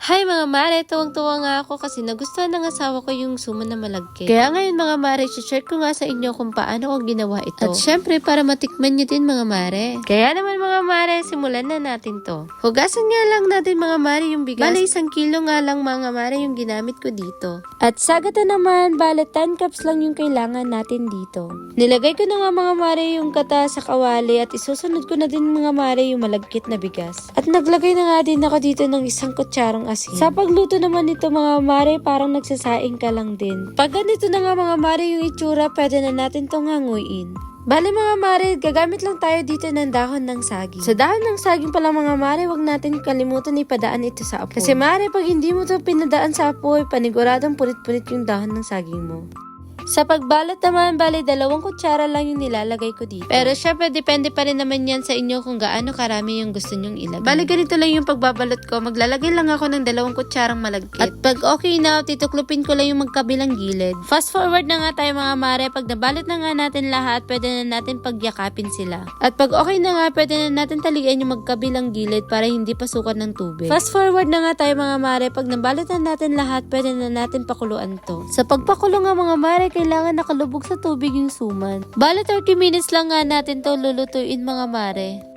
Hi mga mare, tuwang-tuwa nga ako kasi nagustuhan ng asawa ko yung suman na malagkit. Kaya ngayon mga mare, share ko nga sa inyo kung paano ko ginawa ito. At syempre para matikman nyo din mga mare. Kaya naman mga mare, simulan na natin to. Hugasan nga lang natin mga mare yung bigas. Bale isang kilo nga lang mga mare yung ginamit ko dito. At sagata naman, bale 10 cups lang yung kailangan natin dito. Nilagay ko na nga mga mare yung kata sa kawali at isusunod ko na din mga mare yung malagkit na bigas. At naglagay na nga din ako dito ng isang kutsarong asin. Sa pagluto naman nito mga mare, parang nagsasaing ka lang din. Pag ganito na nga mga mare yung itsura, pwede na natin tong hanguin. Bale mga mare, gagamit lang tayo dito ng dahon ng saging. Sa dahon ng saging pala mga mare, wag natin kalimutan ipadaan ito sa apoy. Kasi mare, pag hindi mo to pinadaan sa apoy, paniguradong punit-punit yung dahon ng saging mo. Sa pagbalot naman, bale dalawang kutsara lang yung nilalagay ko dito. Pero syempre, depende pa rin naman yan sa inyo kung gaano karami yung gusto nyong ilagay. Bale, ganito lang yung pagbabalot ko. Maglalagay lang ako ng dalawang kutsarang malagkit. At pag okay na, tituklupin ko lang yung magkabilang gilid. Fast forward na nga tayo mga mare. Pag nabalot na nga natin lahat, pwede na natin pagyakapin sila. At pag okay na nga, pwede na natin talian yung magkabilang gilid para hindi pasukan ng tubig. Fast forward na nga tayo mga mare. Pag nabalot na natin lahat, pwede na natin pakuluan to. Sa pagpakulo nga mga mare, kailangan nakalubog sa tubig yung suman. Bale 30 minutes lang nga natin to lulutuin mga mare.